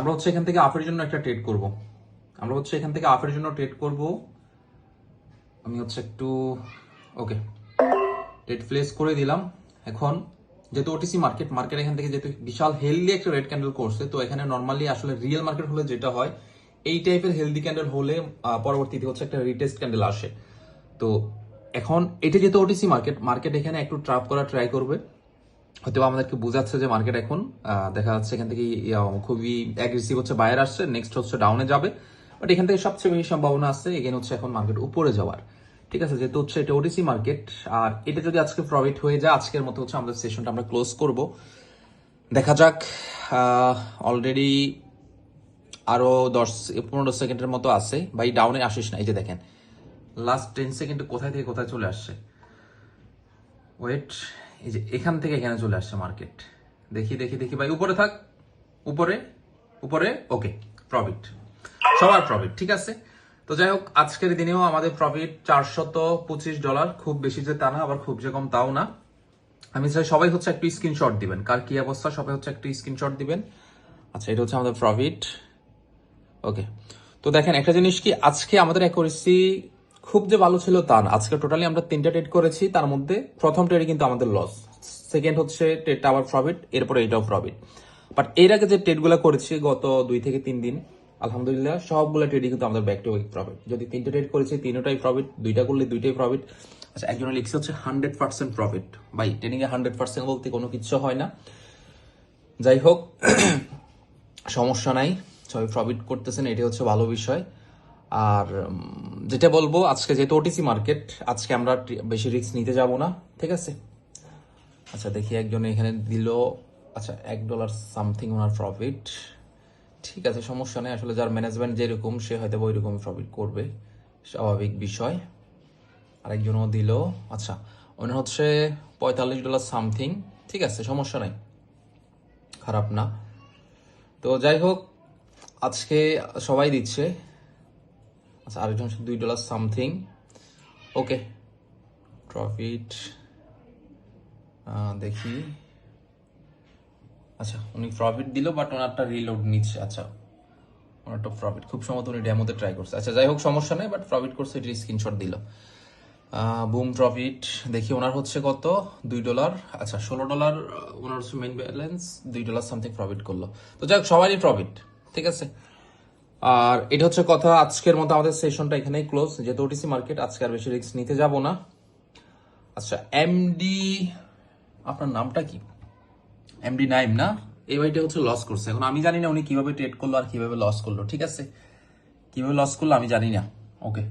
আমরা হচ্ছে এখান থেকে আপের জন্য একটা ট্রেড করব। আমরা হচ্ছে এখান থেকে আপের জন্য ট্রেড করব। আমি হচ্ছে একটু ওকে ট্রেড প্লেস করে দিলাম। এখন, যেহেতু ওটিসি মার্কেট মার্কেট এখান থেকে যেহেতু বিশাল হেলদি একটা রেড ক্যান্ডেল করছে, তো এখানে নর্মালি আসলে রিয়েল মার্কেট হলে যেটা হয়, এই টাইপের হেলদি ক্যান্ডেল হলে পরবর্তীতে হচ্ছে একটা রিটেস্ট ক্যান্ডেল আসে। তো এখন, এটা যেহেতু ওটিসি মার্কেট মার্কেট এখানে একটু ট্রাপ করা ট্রাই করবে। হয়তো আমাদেরকে বোঝাচ্ছে যে মার্কেট এখন দেখা যাচ্ছে এখান থেকে খুবই অ্যাগ্রেসিভ হচ্ছে বায়ার আসছে নেক্সট হচ্ছে ডাউনে যাবে। বাট এখান থেকে সবচেয়ে বেশি সম্ভাবনা আছে এখানে হচ্ছে এখন মার্কেট উপরে যাওয়ার। ঠিক আছে, যেহেতু হচ্ছে এটা ওটিসি মার্কেট আর এটা যদি আজকে প্রফিট হয়ে যায়, আজকের মতো হচ্ছে আমাদের সেশনটা আমরা ক্লোজ করব। দেখা যাক অলরেডি আরও দশ, পনেরো সেকেন্ডের মতো আছে। ভাই ডাউনে আসিস না, এই যে দেখেন। লাস্ট টেন সেকেন্ড কোথায় থেকে কোথায় চলে আসছে? ওয়েট এই যে এখান থেকে এখানে চলে আসছে মার্কেট দেখি দেখি দেখি ভাই, উপরে থাক। উপরে উপরে ওকে প্রফিট সবার প্রফিট ঠিক আছে? তো যাই হোক, আজকের দিনেও আমাদের প্রফিট চারশত পঁচিশ ডলার খুব বেশি যে তা না, আবার খুব যে কম তাও না। আমি চাই সবাই হচ্ছে একটু স্ক্রিনশট দিবেন। কার কি অবস্থা, সবাই হচ্ছে একটু স্ক্রিনশট দিবেন। আচ্ছা এটা হচ্ছে আমাদের প্রফিট ওকে তো দেখেন, একটা জিনিস কি, আজকে আমাদের অ্যাকুরেসি খুব যে ভালো ছিল তা না। আজকে টোটালি আমরা তিনটা ট্রেড করেছি, তার মধ্যে প্রথম ট্রেডে কিন্তু আমাদের লস সেকেন্ড হচ্ছে ট্রেডটা আবার প্রফিট এরপরে এটাও প্রফিট বাট এর আগে যে ট্রেডগুলো করেছি গত দুই থেকে তিন দিন, আলহামদুলিল্লাহ সবগুলো ট্রেডই কিন্তু আমাদের ব্যাক টু ব্যাক প্রফিট যদি তিনটা ট্রেড করেছি, তিনটাই প্রফিট দুইটা করলে দুইটাই প্রফিট আচ্ছা একজনের লিখছে হচ্ছে হান্ড্রেড পার্সেন্ট প্রফিট ভাই ট্রেডিং এ হান্ড্রেড পার্সেন্ট বলতে কোনো কিছু হয় না। যাই হোক, সমস্যা নাই, সবাই প্রফিট করতেছেন এটি হচ্ছে ভালো বিষয়। আর যেটা বলব, আজকে যেহেতু ওটিসি মার্কেট আজকে আমরা বেশি রিস্ক নিতে যাব না, ঠিক আছে? আচ্ছা দেখি একজন এখানে দিল আচ্ছা এক ডলার সামথিং ওনার প্রফিট ঠিক আছে, সমস্যা নেই, আসলে যার ম্যানেজমেন্ট যেরকম, সে হয়তো ওই রকম প্রফিট করবে, স্বাভাবিক বিষয়। আরেকজনও দিল আচ্ছা ওনার হচ্ছে পঁয়তাল্লিশ ডলার সামথিং ঠিক আছে, সমস্যা নাই, খারাপ না। তো যাই হোক, আজকে সবাই দিচ্ছে আচ্ছা আরেকজন হচ্ছে দুই ডলার সামথিং ওকে প্রফিট দেখি। আচ্ছা উনি প্রফিট দিল বাট ওনারটা রিলোড নিচ্ছে। আচ্ছা ওনারটা প্রফিট খুব সম্ভবত উনি ডেমোতে ট্রাই করছে। আচ্ছা যাই হোক, সমস্যা নেই বাট প্রফিট করছে, এটি স্ক্রিনশট দিল। বুম প্রফিট দেখি, ওনার হচ্ছে কত? দুই ডলার আচ্ছা ষোলো ডলার ওনার হচ্ছে মেইন ব্যালেন্স দুই ডলার সামথিং প্রফিট করল। তো যাই হোক, সবারই প্রফিট ঠিক আছে? আর এটা হচ্ছে কথা, আজকের মতো আমাদের সেশনটা এখানেই ক্লোজ যেহেতু ওটিসি মার্কেট আজকে আর বেশি রিস্ক নিতে যাব না। আচ্ছা এমডি আপনার নামটা কি? এমডি নাইম, না? এই বাড়িটা হচ্ছে লস করছে। এখন আমি জানি না উনি কীভাবে ট্রেড করল আর কীভাবে লস করল, ঠিক আছে? কীভাবে লস করল আমি জানি না। ওকে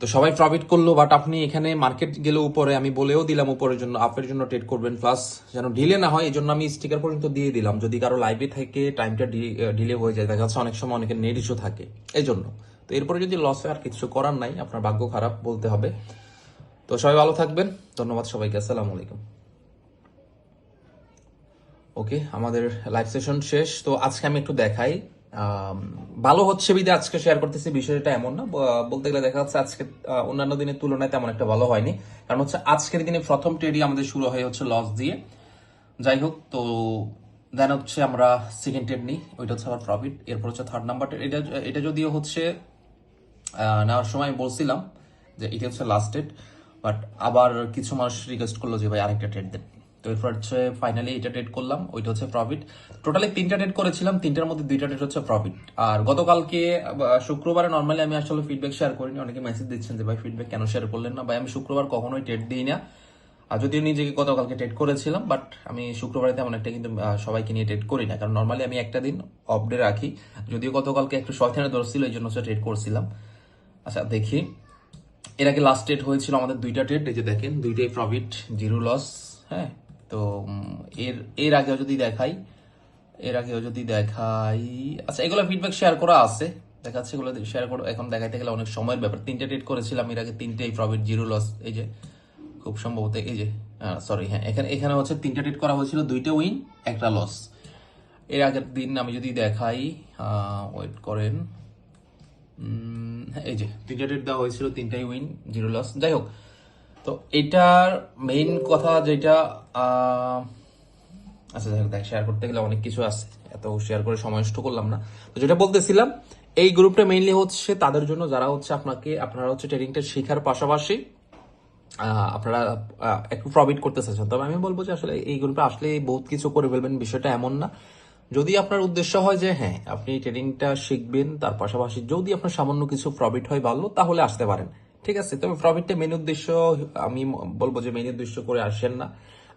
তো সবাই প্রফিট করল বাট আপনি এখানে মার্কেট গেলে উপরে, আমি বলেও দিলাম উপরের জন্য আপের জন্য ট্রেড করবেন প্লাস যেন ডিলে না হয় এই জন্য আমি স্টিকার পর্যন্ত দিয়ে দিলাম। যদি কারও লাইভে থেকে টাইমটা ডিলে হয়ে যায়, দেখা যাচ্ছে অনেক সময় অনেকের নেট ইস্যু থাকে এই জন্য তো এরপরে যদি লস হয়, আর কিছু করার নাই, আপনার ভাগ্য খারাপ বলতে হবে। তো সবাই ভালো থাকবেন, ধন্যবাদ সবাইকে, আসসালামু আলাইকুম। ওকে আমাদের লাইভ সেশন শেষ। তো আজকে আমি একটু দেখাই। ভালো হচ্ছে বিদে, আজকে শেয়ার করতেছি, বিষয়টা এমন না। বলতে গেলে দেখা যাচ্ছে আজকে অন্যান্য দিনের তুলনায় তেমন একটা ভালো হয়নি। কারণ হচ্ছে আজকের দিনে প্রথম ট্রেডই আমাদের শুরু হয় হচ্ছে লস দিয়ে। যাই হোক, তো দেন হচ্ছে আমরা সেকেন্ড ট্রেড নিই, ওইটা হচ্ছে আমার প্রফিট এরপর হচ্ছে থার্ড নাম্বার এটা এটা যদিও হচ্ছে নেওয়ার সময় বলছিলাম যে এটা হচ্ছে লাস্ট ডেট বাট আবার কিছু মানুষ রিকোয়েস্ট করল যে ভাই আরেকটা ট্রেড দেন। তো এরপর হচ্ছে ফাইনালি এটা ট্রেড করলাম, ওইটা হচ্ছে প্রফিট টোটালি তিনটা ট্রেড করেছিলাম, তিনটার মধ্যে দুইটা ট্রেড হচ্ছে প্রফিট আর গতকালকে শুক্রবারে নর্মালি আমি আসলে ফিডব্যাক শেয়ার করিনি, অনেকে মেসেজ দিচ্ছেন যে, ভাই ফিডব্যাক কেন শেয়ার করলেন না? ভাই, আমি শুক্রবার কখনোই ট্রেড দিই না। আর যদিও নিজেকে গতকালকে ট্রেড করেছিলাম বাট আমি শুক্রবারে তেমন একটা কিন্তু সবাইকে নিয়ে ট্রেড করি না। কারণ নর্মালি আমি একটা দিন অফ ডে রাখি। যদিও গতকালকে একটু শয়তানের দোষ ছিল এই জন্য ট্রেড করছিলাম। আচ্ছা দেখি। এর আগে লাস্ট ডেট হয়েছিল আমাদের দুইটা ট্রেড এই যে দেখেন, দুইটাই প্রফিট জিরো লস হ্যাঁ? তো এর এর আগেও যদি দেখাই, এর আগেও যদি দেখাই আচ্ছা এগুলো ফিডব্যাক শেয়ার করা আছে, দেখাচ্ছে এগুলো শেয়ার করে, এখন দেখাইতে গেলে অনেক সময়ের ব্যাপার। তিনটে ট্রেড করেছিলাম, এর আগে তিনটেই প্রফিট জিরো লস এই যে, খুব সম্ভবত এই যে সরি হ্যাঁ এখানে এখানে হচ্ছে তিনটা ট্রেড করা হয়েছিল, দুইটা উইন একটা লস এর আগের দিন আমি যদি দেখাই ওয়েট করেন এই যে, তিনটা ট্রেড দেওয়া হয়েছিল, তিনটাই উইন জিরো লস যাই হোক তো এটার মেইন কথা যেটা আচ্ছা দেখ শেয়ার করতে গেলে অনেক কিছু আছে। এত শেয়ার করে সময় করলাম না। তো যেটা বলতেছিলাম, এই গ্রুপটা মেইনলি হচ্ছে তাদের জন্য, যারা হচ্ছে আপনাকে, আপনারা হচ্ছে ট্রেডিংটা শেখার পাশাপাশি আপনারা একটু প্রফিট করতে চাচ্ছেন। তবে আমি বলব যে আসলে এই গ্রুপে আসলে বহুত কিছু করে ফেলবেন, বিষয়টা এমন না। যদি আপনার উদ্দেশ্য হয় যে হ্যাঁ আপনি ট্রেডিংটা শিখবেন, তার পাশাপাশি যদি আপনার সামান্য কিছু প্রফিট হয় ভালো, তাহলে আসতে পারেন। ঠিক আছে, তবে প্রফিটটা মেন উদ্দেশ্য, আমি বলব যে মেন উদ্দেশ্য করে আসেন না।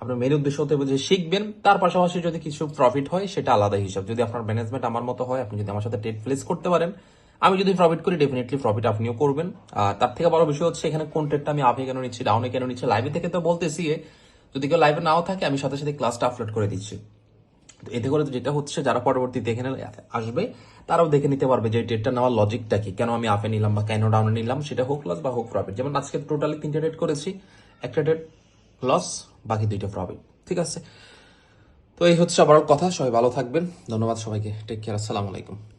আপনার মেন উদ্দেশ্য হতে যে শিখবেন, তার পাশাপাশি যদি কিছু প্রফিট হয়, সেটা আলাদা হিসাব। যদি আপনার ম্যানেজমেন্ট আমার মতো হয়, আপনি যদি আমার সাথে ট্রেড প্লেস করতে পারেন, আমি যদি প্রফিট করি ডেফিনেটলি প্রফিট আপনিও করবেন। আর তার থেকে বড় বিষয় হচ্ছে, এখানে কোন ট্রেডটা আমি আপে কেন নিচ্ছি ডাউনে কেন নিচ্ছি লাইভে থেকে তো বলতেছি যদি কেউ লাইভে নাও থাকে, আমি সাথে সাথে ক্লাসটা আপলোড করে দিচ্ছি। তো এতে করে যেটা হচ্ছে, যারা পরবর্তীতে এখানে আসবে তারাও দেখে নিতে পারবে যে ট্রেডটা নেওয়ার লজিকটা কি। কেন আমি আপে নিলাম বা কেন ডাউনে নিলাম, সেটা হোক লস বা হোক প্রফিট যেমন আজকে টোটালি তিনটা ট্রেড করেছি, একটা ট্রেড লস বাকি দুইটা প্রফিট ঠিক আছে? তো এই হচ্ছে আবার কথা, সবাই ভালো থাকবেন। ধন্যবাদ সবাইকে। টেক কেয়ার আসসালামু আলাইকুম।